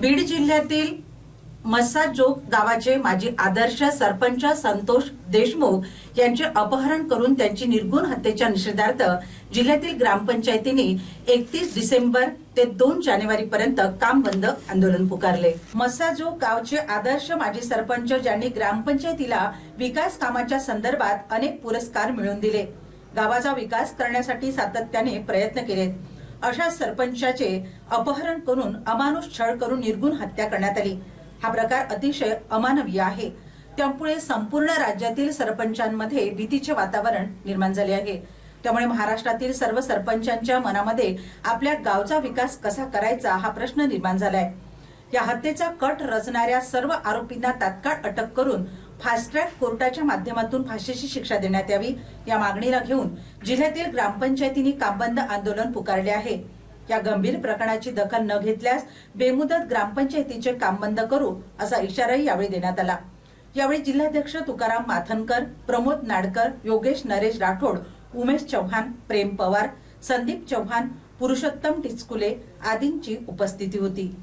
बीड जिल्ह्यातील मस्साजोग गावाचे माजी आदर्श सरपंच संतोष देशमुख यांचे अपहरण करून त्यांची निर्गुण हत्येच्या निषेधार्थ जिल्ह्यातील ग्रामपंचायतींनी एकतीस डिसेंबर ते दोन जानेवारी पर्यंत काम बंद आंदोलन पुकारले. मस्साजोग गावचे आदर्श माजी सरपंच ज्यांनी ग्रामपंचायतीला विकास कामाच्या संदर्भात अनेक पुरस्कार मिळवून दिले. गावाचा विकास करण्यासाठी सातत्याने प्रयत्न केले. अशा सरपंचाचे अपहरण करून अमानुष छळ करून निर्गुण हत्या करण्यात आली. हा प्रकार अतिशय अमानवीय आहे. त्यामुळे संपूर्ण राज्यातील सरपंचांमध्ये भीतीचे वातावरण निर्माण झाले आहे. त्यामुळे महाराष्ट्रातील सर्व सरपंचांच्या मनामध्ये आपल्या गावचा विकास कसा करायचा हा प्रश्न निर्माण झालाय. या हत्येचा कट रचणाऱ्या सर्व आरोपींना तात्काळ अटक करून फास्ट ट्रॅक कोर्टाच्या माध्यमातून फाशीची शिक्षा देण्यात यावी या मागणीला घेऊन जिल्ह्यातील ग्रामपंचायतींनी कामबंद आंदोलन पुकारले आहे. या गंभीर प्रकरणाची दखल न घेतल्यास बेमुदत ग्रामपंचायतीचे काम बंद करू असा इशाराही यावेळी देण्यात आला. यावेळी जिल्हाध्यक्ष तुकाराम माथनकर प्रमोद नाडकर योगेश नरेश राठोड उमेश चव्हाण प्रेम पवार संदीप चव्हाण पुरुषोत्तम टिचकुले आदींची उपस्थिती होती.